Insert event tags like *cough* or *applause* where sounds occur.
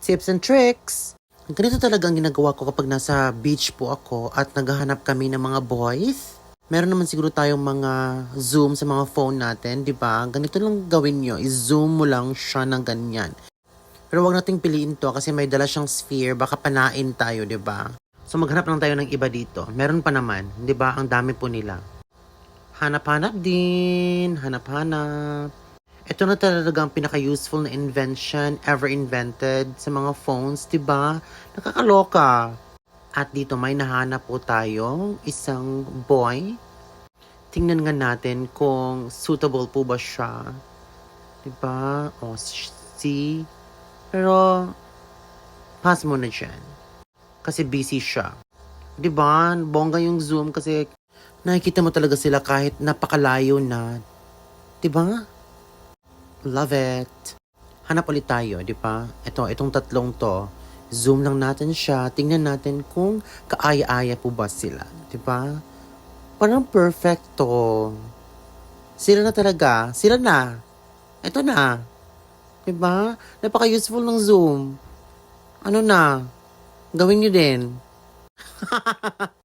tips and tricks. Ganito talaga ang ginagawa ko kapag nasa beach po ako at naghahanap kami ng mga boys. Meron naman siguro tayong mga zoom sa mga phone natin, di ba? Ganito lang gawin nyo. I-zoom mo lang siya ng ganyan. Pero wag nating piliin to kasi may dala siyang sphere. Baka panain tayo, di ba? So maghanap lang tayo ng iba dito. Meron pa naman, di ba? Ang dami po nila. Hanap-hanap din. Hanap-hanap. Ito na talaga ang pinaka-useful na invention ever invented sa mga phones, di ba? Nakakaloka. At dito may nahanap po tayong isang boy. Tingnan nga natin kung suitable po ba siya. Di ba? O, see? Pero, pass mo na dyan. Kasi busy siya. Di ba? Bongga yung zoom kasi nakikita mo talaga sila kahit napakalayo na. Di ba? Love it. Hanap ulit tayo, di ba? Ito, itong tatlong to. Zoom lang natin siya. Tingnan natin kung kaaya-aya po ba sila. Di ba? Parang perfecto. Sila na talaga. Sila na. Ito na. Di ba? Napaka-useful ng Zoom. Ano na? Gawin nyo din. *laughs*